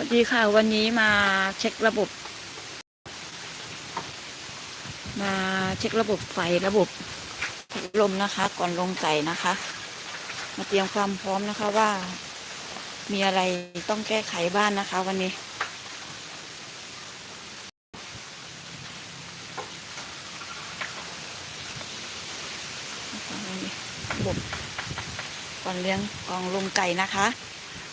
วัสดีค่ะ วันนี้มาเช็คระบบ มาเช็คระบบไฟระบบลมนะคะ ก่อนลงไก่นะคะ มาเตรียมความพร้อมนะคะว่า มีอะไรต้องแก้ไขบ้านนะคะ วันนี้ ระบบก่อนเลี้ยงกองลมไก่นะคะ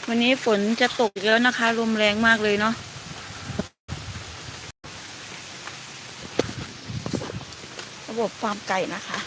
วันนี้ฝนจะตกอีกแล้วนะคะลมแรงมากเลยเนาะระบบฟาร์มไก่นะคะ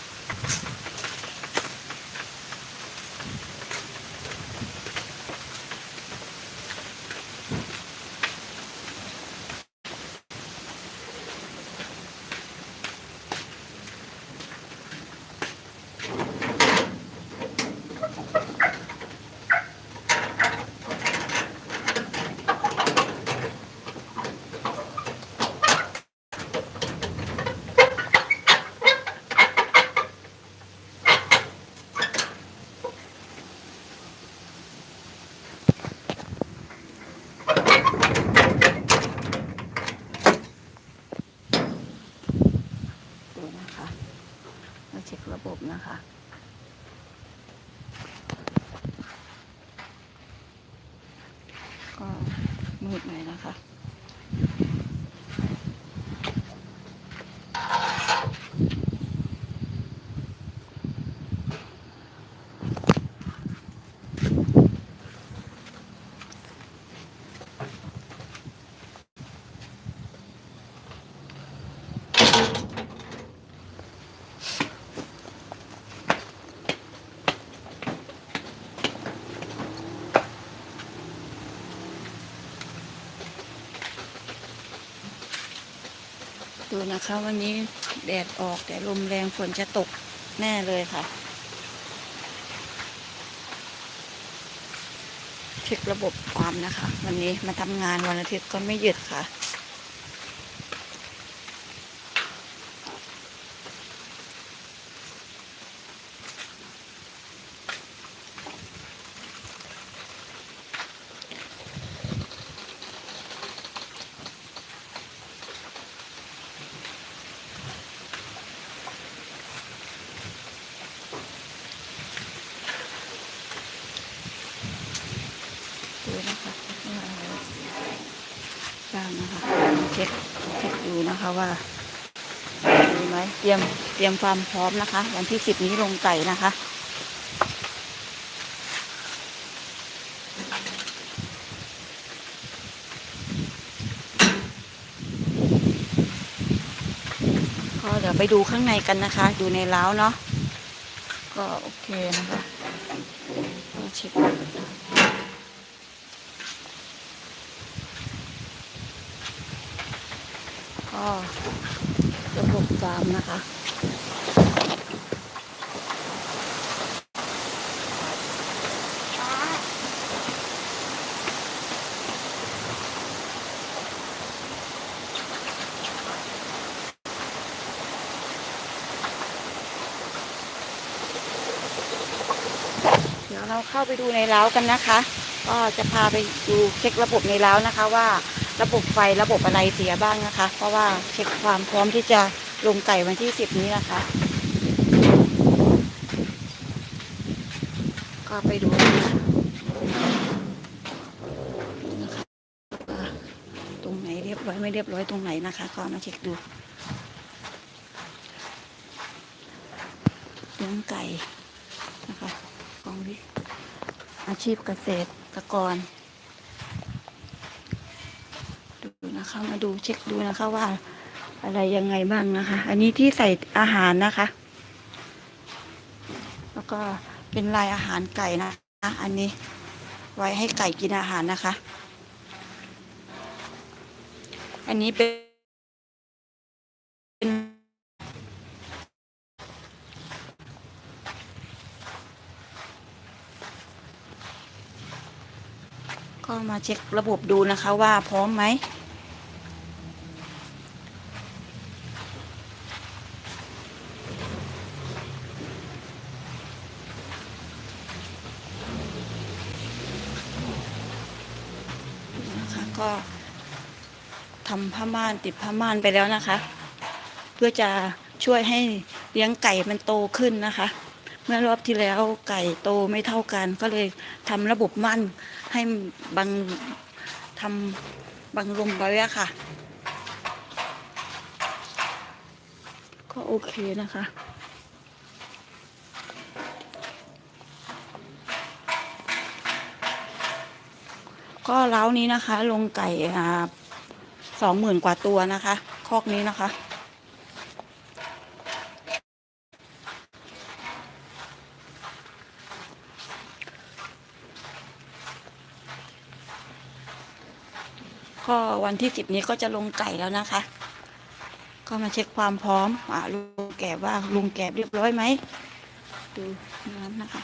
ดูนะคะมาเช็คระบบนะคะ ก็ มืดหน่อยนะคะ ดูนะคะ วันนี้แดดออกแต่ลมแรงฝนจะตกแน่เลยค่ะ เช็คระบบความนะคะ วันนี้มาทำงานวันอาทิตย์ก็ไม่หยุดค่ะ ดูนะคะบ้างนะคะเช็คเช็คดูนะคะ ว่ามีไหมเตรียมเตรียมความพร้อมนะคะ วันที่สิบนี้ลงไก่นะคะก็เดี๋ยวไปดูข้างในกันนะคะ ดูในเล้าเนาะก็โอเคนะคะมาเช็ค ก็ระบบฟาร์มนะคะเดี๋ยวเราเข้าไปดูในเล้ากันนะคะ ก็จะพาไปดูเช็คระบบในเล้านะคะว่า ระบบไฟระบบอะไรเสียบ้างนะคะ เพราะว่าเช็คความพร้อมที่จะลงไก่วันที่สิบนี้นะคะ ก็ไปดูนะคะนะคะตรงไหนเรียบร้อยไม่เรียบร้อยตรงไหนนะคะ ก็มาเช็คดูเลี้ยงไก่นะคะกองวิอาชีพเกษตรกร ดู นะคะ มาดูเช็คดูนะคะว่า อะไรยังไงบ้างนะคะ อันนี้ที่ใส่อาหารนะคะ แล้วก็เป็นลายอาหารไก่นะคะอันนี้ไว้ให้ไก่กินอาหารนะคะ อันนี้เป็นก็มาเช็คระบบดูนะคะว่าพร้อมไหม นะคะ ก็ทำผ้า ม่านติดผ้าม่านไปแล้วนะคะ เพื่อจะช่วยให้เลี้ยงไก่มันโตขึ้นนะคะ เมื่อรอบที่แล้วไก่โตไม่เท่ากัน ก็เลยทำระบบม่านให้บังทำบังลมไว้อะค่ะ ก็โอเคนะคะก็เล้านี้นะคะ ลงไก่อ่า สองหมื่นกว่าตัวนะคะคอกนี้นะคะ ก็วันที่สิบนี้ก็จะลงไก่แล้วนะคะ ก็มาเช็คความพร้อมอ่าลุงแกบว่าลุงแกบเรียบร้อยไหมดูน้ำนะคะ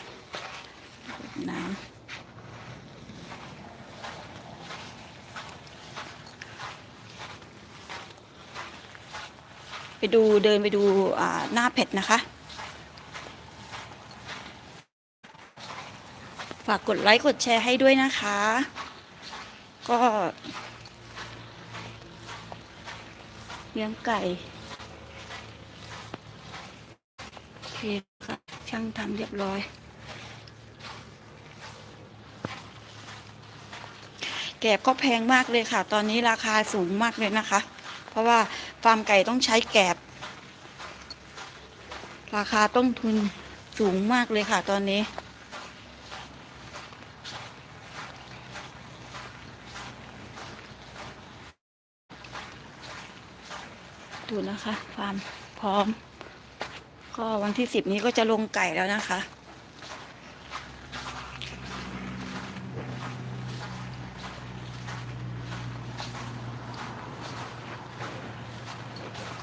น้ำ ดูเดินไปดูหน้าเผ็ดนะคะ ฝากกดไลค์กดแชร์ให้ด้วยนะคะ ก็เลี้ยงไก่โอเคค่ะช่างทำเรียบร้อย แกบก็แพงมากเลยค่ะ ตอนนี้ราคาสูงมากเลยนะคะ เพราะว่า ฟาร์มไก่ต้องใช้แกบ ราคาต้นทุนสูงมากเลยค่ะตอนนี้ ดูนะคะฟาร์มพร้อม ก็วันที่สิบนี้ก็จะลงไก่แล้วนะคะ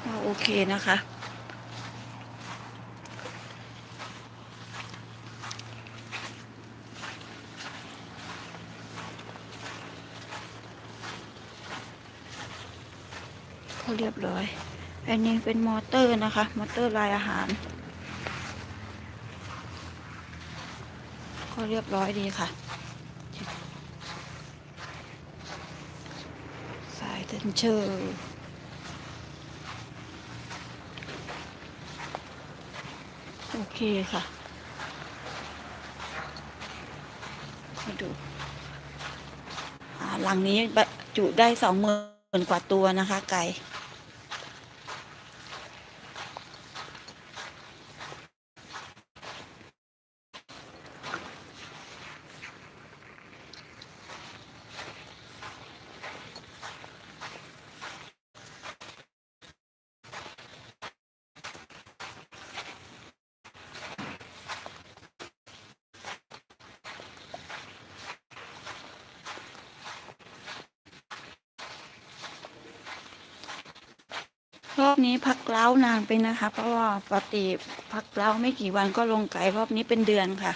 ก็โอเค นะคะ ก็เรียบร้อย อันนี้เป็นมอเตอร์นะคะ มอเตอร์ลายอาหาร ก็เรียบร้อยดีค่ะสายเทนเชอร์ อเคค่ะมาดูหลังนี้จุได้สองหมื่นกว่าตัวนะคะ ไก่ รอบนี้พักเล้านานไปนะคะ เพราะว่าปกติพักเล้าไม่กี่วันก็ลงไก่รอบนี้เป็นเดือนค่ะ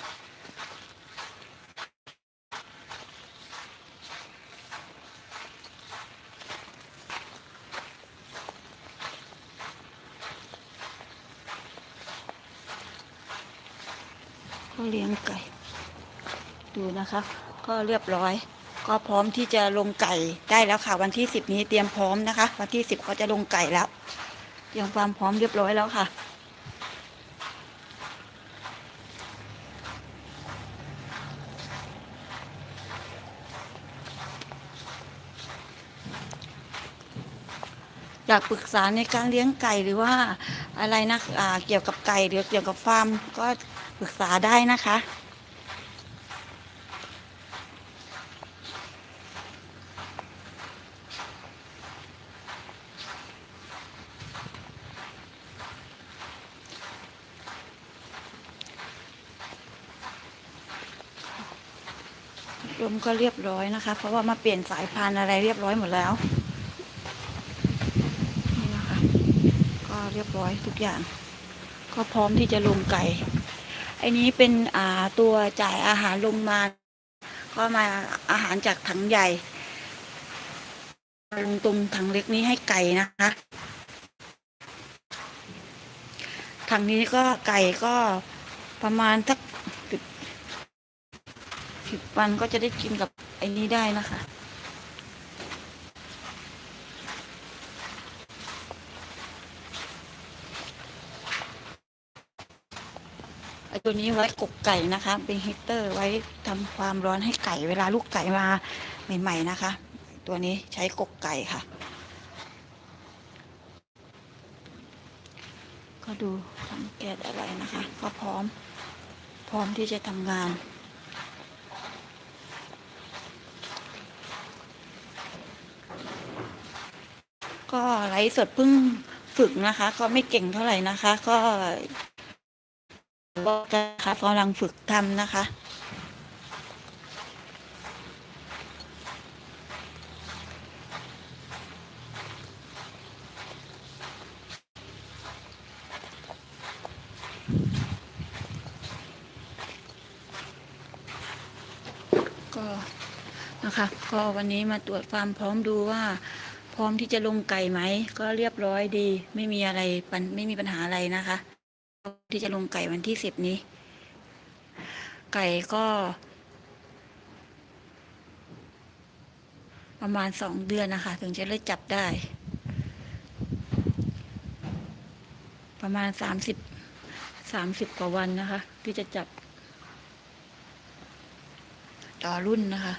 ก็เลี้ยงไก่ ดูนะคะ ก็เรียบร้อยก็พร้อมที่จะลงไก่ได้แล้วค่ะ วันที่สิบนี้เตรียมพร้อมนะคะ วันที่สิบเขาจะลงไก่แล้ว รียมความพร้อมเรียบร้อยแล้วค่ะอยากปรึกษาในการเลี้ยงไก่หรือว่าอะไรนะอ่าเกี่ยวกับไก่หรือเกี่ยวกับฟาร์มก็ปรึกษาได้นะคะ ก็เรียบร้อยนะคะ เพราะว่ามาเปลี่ยนสายพานอะไรเรียบร้อยหมดแล้ว นี่นะคะ ก็เรียบร้อยทุกอย่าง ก็พร้อมที่จะลงไก่ไอ้นี้เป็นอ่าตัวจ่ายอาหารลงมา ก็มาอาหารจากถังใหญ่ลงตรงถังเล็กนี้ให้ไก่นะคะถังนี้ก็ไก่ก็ประมาณสัก สิบวันก็จะได้กินกับไอ้นี้ได้นะคะ ไอ้ตัวนี้ไว้กกไก่นะคะ เป็นฮีเตอร์ไว้ทำความร้อนให้ไก่เวลาลูกไก่มาใหม่ๆนะคะ ตัวนี้ใช้กกไก่ค่ะ ก็ดูทำแก๊สอะไรนะคะ ก็พร้อมพร้อมที่จะทำงาน ก็ไลฟ์สดเพิ่งฝึกนะคะ ก็ไม่เก่งเท่าไหร่นะคะ ก็บอกนะคะกำลังฝึกทำนะคะก็นะคะก็วันนี้มาตรวจความพร้อมดูว่า พร้อมที่จะลงไก่ไหม ก็เรียบร้อยดี ไม่มีอะไรปัญไม่มีปัญหาอะไรนะคะ ที่จะลงไก่วันที่สิบนี้ ไก่ก็ ประมาณสองเดือนนะคะ ถึงจะได้จับได้ ประมาณสามสิบสามสิบกว่าวันนะคะ ที่จะจับ ต่อรุ่นนะคะ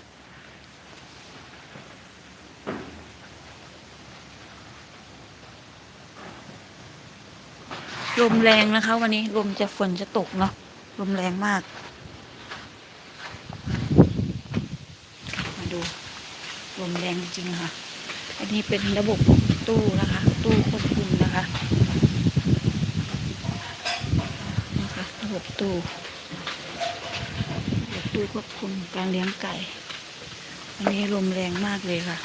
ลมแรงนะคะ วันนี้ลมจะฝนจะตกเนาะลมแรงมาก มาดูลมแรงจริงค่ะ อันนี้เป็นระบบตู้นะคะ ตู้ควบคุมนะคะนะคะระบบตู้ระบบตู้ควบคุมการเลี้ยงไก่ อันนี้ลมแรงมากเลยค่ะ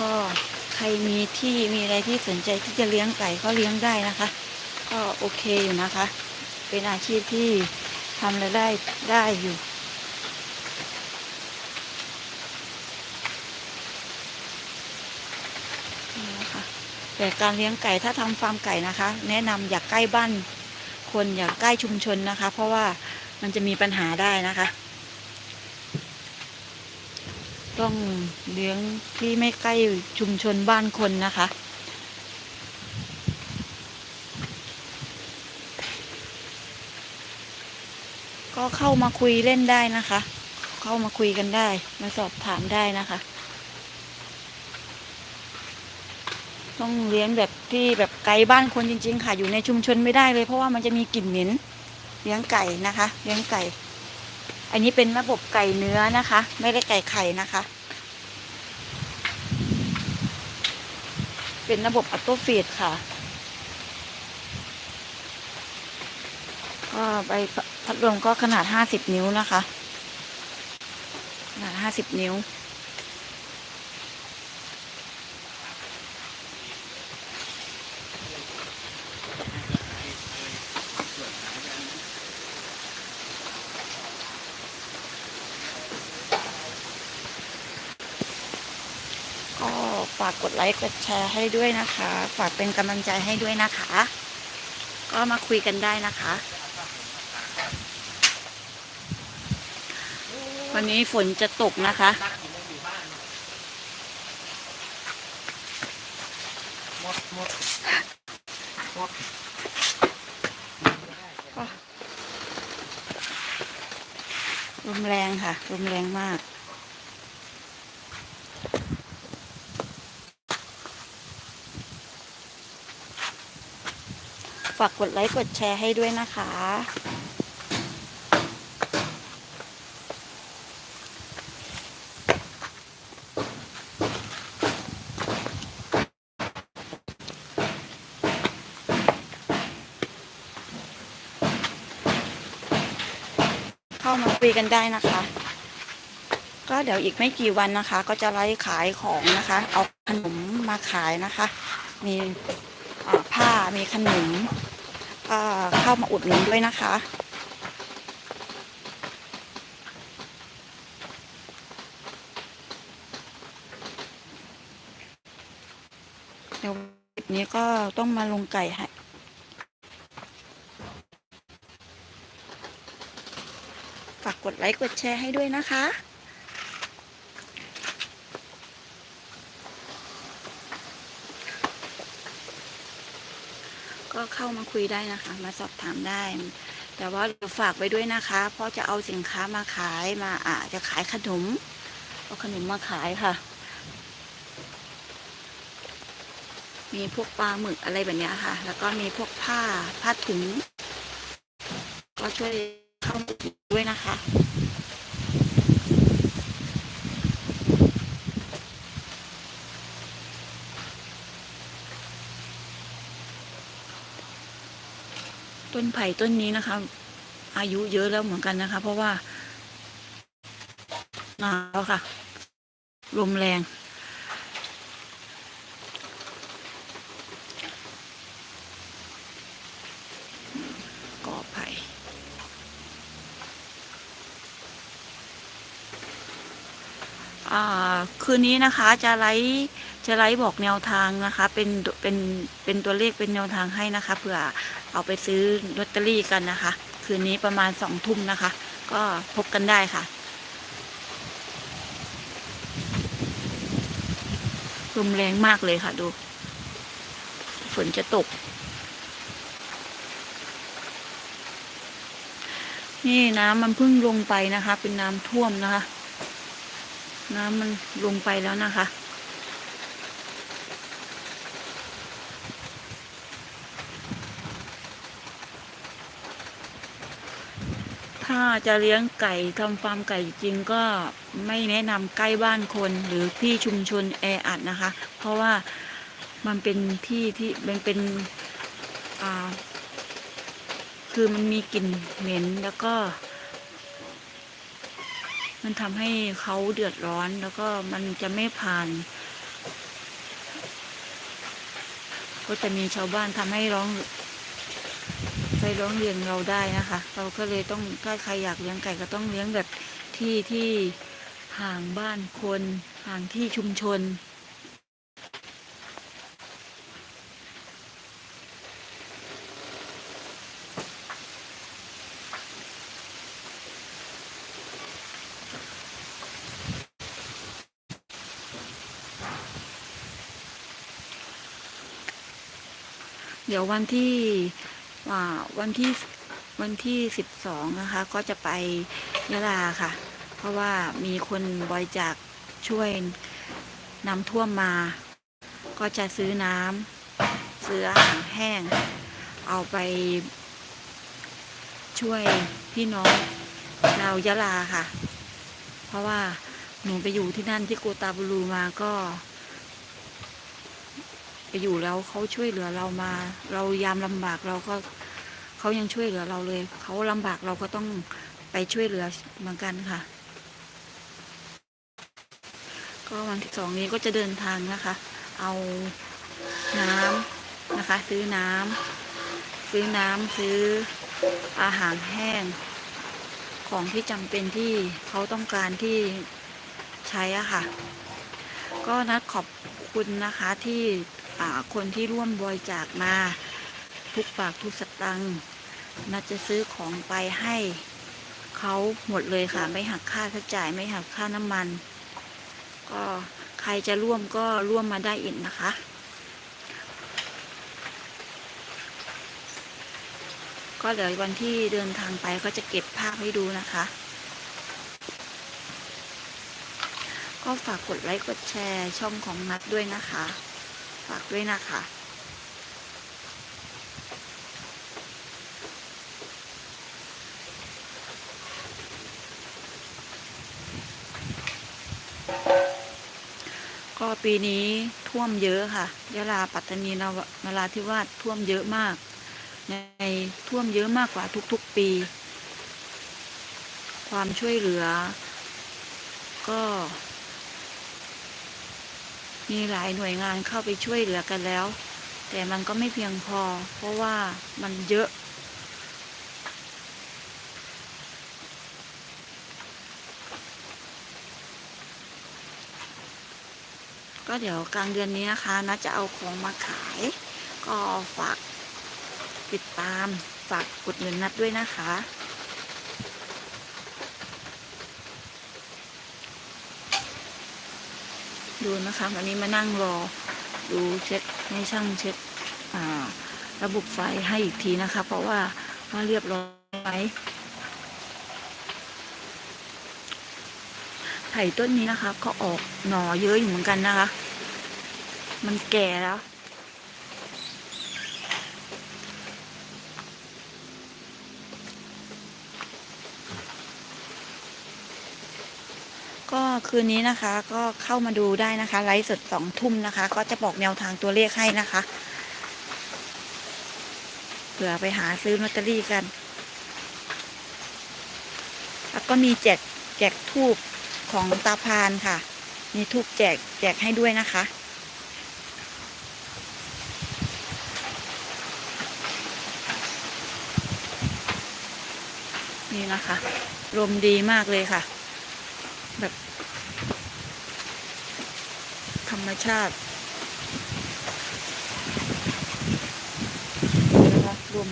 ก็ใครมีที่มีอะไรที่สนใจที่จะเลี้ยงไก่ก็เลี้ยงได้นะคะ ก็โอเคอยู่นะคะ เป็นอาชีพที่ทำรายได้ได้อยู่แต่การเลี้ยงไก่ถ้าทำฟาร์มไก่นะคะ แนะนำอย่าใกล้บ้านคนอย่าใกล้ชุมชนนะคะ เพราะว่ามันจะมีปัญหาได้นะคะ ต้องเลี้ยงที่ไม่ใกล้ชุมชนบ้านคนนะคะ ก็เข้ามาคุยเล่นได้นะคะ เข้ามาคุยกันได้ มาสอบถามได้นะคะ ต้องเลี้ยงแบบที่แบบไกลบ้านคนจริง ๆ ค่ะ อยู่ในชุมชนไม่ได้เลย เพราะว่ามันจะมีกลิ่นเหม็นเลี้ยงไก่นะคะ เลี้ยงไก่ อันนี้เป็นระบบไก่เนื้อนะคะ ไม่ได้ไก่ไข่นะคะ เป็นระบบอัตโตฟีดค่ะก็ใบพัดลมก็ขนาดห้าสิบนิ้วนะคะ ขนาดห้าสิบนิ้ว ก็ฝากกดไลค์กดแชร์ให้ด้วยนะคะ ฝากเป็นกำลังใจให้ด้วยนะคะ ก็มาคุยกันได้นะคะ วันนี้ฝนจะตกนะคะหมดหมดหมดลมแรงค่ะลมแรงมาก ฝากกดไลค์กดแชร์ให้ด้วยนะคะ เข้ามาคุยกันได้นะคะ ก็เดี๋ยวอีกไม่กี่วันนะคะ ก็จะไล่ขายของนะคะ เอาขนมมาขายนะคะ มีผ้ามีขนม เข้ามาอุดหนุนด้วยนะคะ เดี๋ยวนี้ก็ต้องมาลงไก่ให้ฝากกดไลค์กดแชร์ให้ด้วยนะคะ ก็ เข้ามาคุยได้นะคะ มาสอบถามได้ แต่ว่าฝากไว้ด้วยนะคะ เพราะจะเอาสินค้ามาขายมาอาจจะขายขนมเอาขนมมาขายค่ะ มีพวกปลาหมึกอะไรแบบนี้ค่ะ แล้วก็มีพวกผ้าผ้าถุง ก็ช่วยเข้ามาด้วยนะคะ ต้นไผ่ต้นนี้นะคะ อายุเยอะแล้วเหมือนกันนะคะ เพราะว่าหนาวค่ะ ลมแรง กอไผ่อ่าคืนนี้นะคะจะไลฟ์จะไลฟ์บอกแนวทางนะคะ เป็นเป็นเป็นตัวเลขเป็นแนวทางให้นะคะเผื่อ เอาไปซื้อลอตเตอรี่กันนะคะ คืนนี้ประมาณสองทุ่มนะคะ ก็พบกันได้ค่ะลมแรงมากเลยค่ะดู ฝนจะตก นี่น้ำมันเพิ่งลงไปนะคะ เป็นน้ำท่วมนะคะ น้ำมันลงไปแล้วนะคะ จะเลี้ยงไก่ทำฟาร์มไก่จริงก็ไม่แนะนำใกล้บ้านคนหรือที่ชุมชนแออัดนะคะ เพราะว่ามันเป็นที่ที่มันเป็นอ่าคือมันมีกลิ่นเหม็นแล้วก็ มันทำให้เขาเดือดร้อนแล้วก็มันจะไม่ผ่าน ก็จะมีชาวบ้านทำให้ร้อง ไปร้องเรียนเราได้นะคะ เราก็เลยต้องถ้าใครอยากเลี้ยงไก่ก็ต้องเลี้ยงแบบที่ที่ห่างบ้านคน ห่างที่ชุมชน เดี๋ยววันที่ อ่าวันที่วันที่สิบสองนะคะ ก็จะไปยะลาค่ะ เพราะว่ามีคนบริจาคช่วยน้ำท่วมมา ก็จะซื้อน้ำซื้ออาหารแห้ง เอาไปช่วยพี่น้องชาวยะลาค่ะ เพราะว่าหนูไปอยู่ที่นั่นที่โกตาบูรูมาก็ ไปอยู่แล้วเขาช่วยเหลือเรามา เรายามลำบากเราก็ เขายังช่วยเหลือเราเลย เขาลำบากเราก็ต้องไปช่วยเหลือเหมือนกันค่ะ ก็วันที่สองนี้ก็จะเดินทางนะคะ เอาน้ำนะคะ ซื้อน้ำซื้อน้ำซื้ออาหารแห้ง ของที่จำเป็นที่เขาต้องการที่ใช้อะค่ะ ก็นัดขอบคุณนะคะที่คนที่ร่วมบริจาคมา ทุกปากทุกสตังค์นัดจะซื้อของไปให้เขาหมดเลยค่ะ ไม่หักค่าใช้จ่ายไม่หักค่าน้ำมัน ก็ใครจะร่วมก็ร่วมมาได้อีกนะคะ ก็เดี๋ยววันที่เดินทางไปก็จะเก็บภาพให้ดูนะคะ ก็ฝากกดไลค์กดแชร์ช่องของนัดด้วยนะคะ ฝากด้วยนะคะ ก็ปีนี้ท่วมเยอะค่ะยะลาปัตตานีนวานราธิวาสท่วมเยอะมาก ในท่วมเยอะมากกว่าทุกๆปี ความช่วยเหลือ ก็ มีหลายหน่วยงานเข้าไปช่วยเหลือกันแล้ว แต่มันก็ไม่เพียงพอ เพราะว่ามันเยอะ ก็เดี๋ยวกลางเดือนนี้นะคะนัดจะเอาของมาขาย ก็ฝากติดตามฝากกดเงินนัดด้วยนะคะดูนะคะวันนี้มานั่งรอดูเช็คให้ช่างเช็คระบบไฟให้อีกทีนะคะ เพราะว่าว่าเรียบร้อยไหม ไผ่ต้นนี้นะคะ ก็ออกหน่อเยอะอยู่เหมือนกันนะคะ มันแก่แล้ว ก็คืนนี้นะคะก็เข้ามาดูได้นะคะไลฟ์สดสองทุ่มนะคะ ก็จะบอกแนวทางตัวเลขให้นะคะเผื่อไปหาซื้อลอตเตอรี่กัน แล้วก็มีแจกแจกทูบ ของตาพานค่ะ มีทูบแจกแจกให้ด้วยนะคะ นี่นะคะลมดีมากเลยค่ะ แบบ ธรรมชาตินะคะลม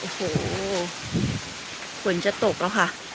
โอ้โหฝนจะตกแล้วค่ะ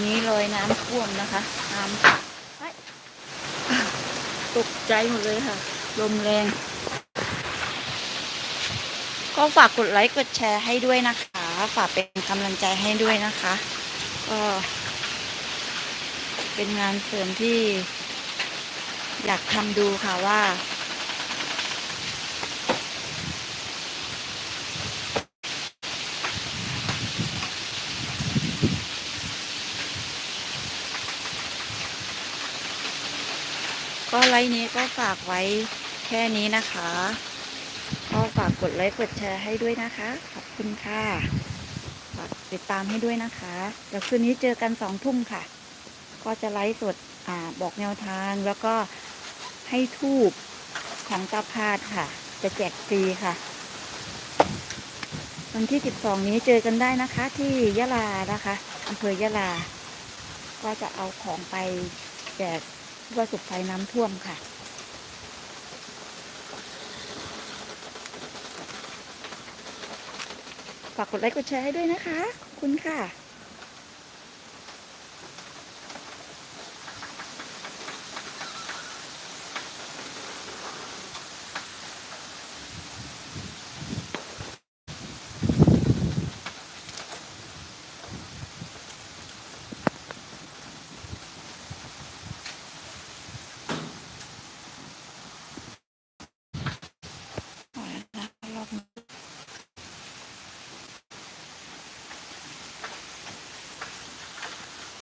นนี้รอยน้ำท่วมนะคะน้ำตกใจหมดเลยค่ะ ลมแรง ก็ฝากกดไลค์กดแชร์ให้ด้วยนะคะ ฝากเป็นกำลังใจให้ด้วยนะคะก็เป็นงานเสริมที่อยากทำดูค่ะว่า ก็ไลน์นี้ก็ฝากไว้แค่นี้นะคะ ก็ฝากกดไลค์กดแชร์ให้ด้วยนะคะ ขอบคุณค่ะฝากติดตามให้ด้วยนะคะเดี๋ยวคืนนี้เจอกันสองทุ่มค่ะ ก็จะไลฟ์สดอ่าบอกแนวทางแล้วก็ให้ทูบของตาพาดค่ะ จะแจกฟรีค่ะ วันที่ 12 นี้เจอกันได้นะคะ ที่ยะลานะคะอำเภอยะลา ก็จะเอาของไปแจก ประสบภัยน้ำท่วมค่ะ ฝากกดไลค์กดแชร์ให้ด้วยนะคะขอบคุณค่ะ